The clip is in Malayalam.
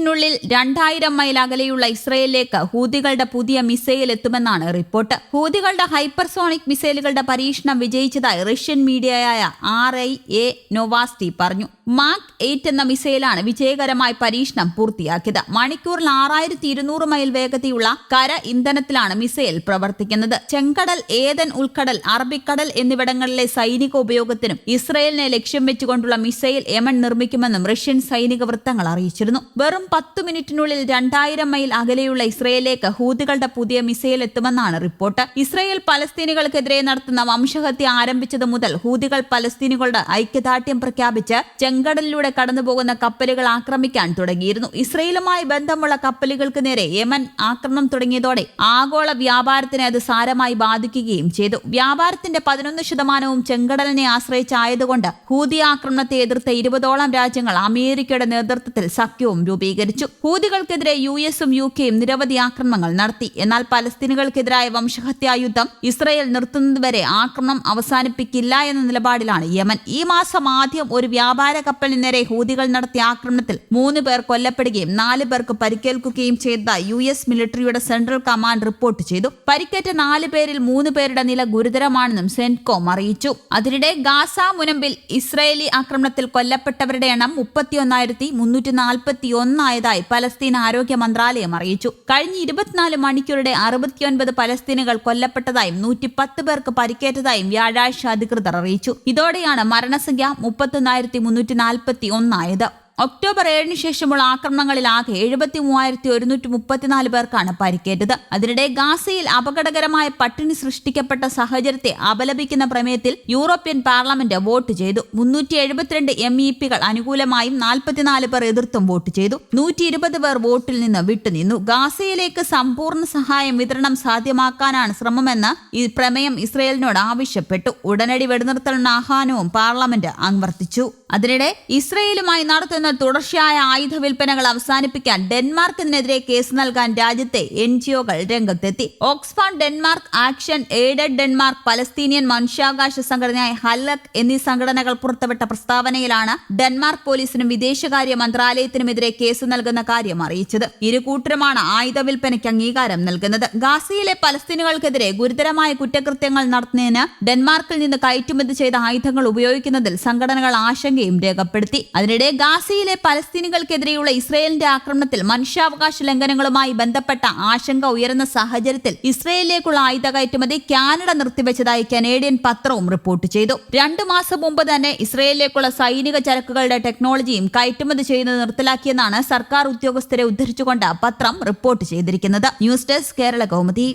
മിനിറ്റിനുള്ളിൽ രണ്ടായിരം മൈൽ അകലെയുള്ള ഇസ്രയേലിലേക്ക് ഹൂതികളുടെ പുതിയ മിസൈൽ എത്തുമെന്നാണ് റിപ്പോർട്ട്. ഹൂതികളുടെ ഹൈപ്പർസോണിക് മിസൈലുകളുടെ പരീക്ഷണം വിജയിച്ചതായി റഷ്യൻ മീഡിയയായ ആർ ഐ എ നൊവാസ്റ്റി പറഞ്ഞു. മാക് എയ്റ്റ് എന്ന മിസൈലാണ് വിജയകരമായി പരീക്ഷണം പൂർത്തിയാക്കിയത്. മണിക്കൂറിൽ ആറായിരത്തി ഇരുന്നൂറ് മൈൽ വേഗതയുള്ള കര ഇന്ധനത്തിലാണ് മിസൈൽ പ്രവർത്തിക്കുന്നത്. ചെങ്കടൽ ഏതൻ ഉൾക്കടൽ അറബിക്കടൽ എന്നിവിടങ്ങളിലെ സൈനിക ഉപയോഗത്തിനും ഇസ്രയേലിനെ ലക്ഷ്യം വെച്ചുകൊണ്ടുള്ള മിസൈൽ യമൻ നിർമ്മിക്കുമെന്നും റഷ്യൻ സൈനിക വൃത്തങ്ങൾ അറിയിച്ചിരുന്നു. വെറും പത്ത് മിനിറ്റിനുള്ളിൽ രണ്ടായിരം മൈൽ അകലെയുള്ള ഇസ്രയേലിലേക്ക് ഹൂതികളുടെ പുതിയ മിസൈൽ എത്തുമെന്നാണ് റിപ്പോർട്ട്. ഇസ്രയേൽ പലസ്തീനികൾക്കെതിരെ നടത്തുന്ന വംശഹത്യ ആരംഭിച്ചത് മുതൽ ഹൂതികൾ പലസ്തീനികളുടെ ഐക്യദാർഢ്യം പ്രഖ്യാപിച്ച് ചെങ്കടലിലൂടെ കടന്നുപോകുന്ന കപ്പലുകൾ ആക്രമിക്കാൻ തുടങ്ങിയിരുന്നു. ഇസ്രയേലുമായി ബന്ധമുള്ള കപ്പലുകൾക്ക് നേരെ യമൻ ആക്രമണം തുടങ്ങിയതോടെ ആഗോള വ്യാപാരത്തിനെ അത് സാരമായി ബാധിക്കുകയും ചെയ്തു. വ്യാപാരത്തിന്റെ പതിനൊന്ന് ശതമാനവും ചെങ്കടലിനെ ആശ്രയിച്ചായതുകൊണ്ട് ഹൂതി ആക്രമണത്തെ എതിർത്ത ഇരുപതോളം രാജ്യങ്ങൾ അമേരിക്കയുടെ നേതൃത്വത്തിൽ സഖ്യവും രൂപീകരിച്ചു. ഹൂതികൾക്കെതിരെ യു എസും യു കെയും നിരവധി ആക്രമണങ്ങൾ നടത്തി. എന്നാൽ പലസ്തീനുകൾക്കെതിരായ വംശഹത്യാ യുദ്ധം ഇസ്രയേൽ നിർത്തുന്നതുവരെ ആക്രമണം അവസാനിപ്പിക്കില്ല എന്ന നിലപാടിലാണ് യമൻ. ഈ മാസം ആദ്യം ഒരു വ്യാപാര കപ്പലിന് നേരെ ഹൂതികൾ നടത്തിയ ആക്രമണത്തിൽ മൂന്ന് പേർ കൊല്ലപ്പെടുകയും നാല് പേർക്ക് പരിക്കേൽക്കുകയും ചെയ്ത യു എസ് മിലിറ്ററിയുടെ സെൻട്രൽ കമാൻഡ് റിപ്പോർട്ട് ചെയ്തു. പരിക്കേറ്റ നാല് പേരിൽ മൂന്ന് പേരുടെ നില ഗുരുതരമാണെന്നും സെൻകോം അറിയിച്ചു. അതിനിടെ ഗാസ മുനമ്പിൽ ഇസ്രയേലി ആക്രമണത്തിൽ കൊല്ലപ്പെട്ടവരുടെ എണ്ണം മുപ്പത്തിയൊന്നായിരത്തി മുന്നൂറ്റി നാൽപ്പത്തി ഒന്നായതായി പലസ്തീൻ ആരോഗ്യ മന്ത്രാലയം അറിയിച്ചു. കഴിഞ്ഞ ഇരുപത്തിനാല് മണിക്കൂറുടെ അറുപത്തിയൊൻപത് പലസ്തീനുകൾ കൊല്ലപ്പെട്ടതായും നൂറ്റി പത്ത് പേർക്ക് പരിക്കേറ്റതായും വ്യാഴാഴ്ച അധികൃതർ അറിയിച്ചു. ഇതോടെയാണ് മരണസംഖ്യ മുപ്പത്തൊന്നായിരത്തി മുന്നൂറ്റി നാൽപ്പത്തി ഒന്നായത്. ഒക്ടോബർ ഏഴിന് ശേഷമുള്ള ആക്രമണങ്ങളിൽ ആകെ എഴുപത്തി മൂവായിരത്തി ഒരുന്നൂറ്റി മുപ്പത്തിനാല് പേർക്കാണ് പരിക്കേറ്റത്. അതിനിടെ ഗാസയിൽ അപകടകരമായ പട്ടിണി സൃഷ്ടിക്കപ്പെട്ട സാഹചര്യത്തെ അപലപിക്കുന്ന പ്രമേയത്തിൽ യൂറോപ്യൻ പാർലമെന്റ് വോട്ട് ചെയ്തു. മുന്നൂറ്റി എഴുപത്തിരണ്ട് എം ഇ പികൾ അനുകൂലമായും നാൽപ്പത്തിനാല് പേർ എതിർത്തും വോട്ട് ചെയ്തു. നൂറ്റി ഇരുപത് പേർ വോട്ടിൽ നിന്ന് വിട്ടുനിന്നു. ഗാസയിലേക്ക് സമ്പൂർണ സഹായം വിതരണം സാധ്യമാക്കാനാണ് ശ്രമമെന്ന് ഈ പ്രമേയം ഇസ്രയേലിനോട് ആവശ്യപ്പെട്ടു. ഉടനടി വെടിനിർത്തലിന് ആഹ്വാനവും പാർലമെന്റ് ആവർത്തിച്ചു അതിനിടെ ഇസ്രയേലുമായി നടത്തുന്ന തുടർച്ചയായ ആയുധ വിൽപ്പനകൾ അവസാനിപ്പിക്കാൻ ഡെൻമാർക്കിനെതിരെ കേസ് നൽകാൻ രാജ്യത്തെ എൻ ജിഒകൾ രംഗത്തെത്തി. Oxfam Denmark action aided Denmark Palestinian മനുഷ്യാവകാശ സംഘടനയായ ഹല്ലക് എന്നീ സംഘടനകൾ പുറത്തുവിട്ട പ്രസ്താവനയിലാണ് ഡെൻമാർക്ക് പോലീസിനും വിദേശകാര്യ മന്ത്രാലയത്തിനുമെതിരെ കേസ് നൽകുന്ന കാര്യം അറിയിച്ചത്. ഇരു കൂട്ടരുമാണ് ആയുധ വിൽപ്പനയ്ക്ക് അംഗീകാരം നൽകുന്നത്. ഗാസയിലെ പലസ്തീനുകൾക്കെതിരെ ഗുരുതരമായ കുറ്റകൃത്യങ്ങൾ നടത്തുന്നതിന് ഡെൻമാർക്കിൽ നിന്ന് കയറ്റുമതി ചെയ്ത ആയുധങ്ങൾ ഉപയോഗിക്കുന്നതിൽ സംഘടനകൾ ആശങ്കയും രേഖപ്പെടുത്തി. അതിനിടെ ഗാസയിലെ പലസ്തീനികൾക്കെതിരെയുള്ള ഇസ്രയേലിന്റെ ആക്രമണത്തിൽ മനുഷ്യാവകാശ ലംഘനങ്ങളുമായി ബന്ധപ്പെട്ട ആശങ്ക ഉയർന്ന സാഹചര്യത്തിൽ ഇസ്രയേലിലേക്കുള്ള ആയുധ കയറ്റുമതി കാനഡ നിർത്തിവെച്ചതായി കനേഡിയൻ പത്രവും റിപ്പോർട്ട് ചെയ്തു. രണ്ടു മാസം മുമ്പ് തന്നെ ഇസ്രയേലിലേക്കുള്ള സൈനിക ചരക്കുകളുടെ ടെക്നോളജിയും കയറ്റുമതി ചെയ്യുന്നത് നിർത്തലാക്കിയെന്നാണ് സർക്കാർ ഉദ്യോഗസ്ഥരെ ഉദ്ധരിച്ചുകൊണ്ട് പത്രം റിപ്പോർട്ട് ചെയ്തിരിക്കുന്നത്. News desk Kerala Kaumudi.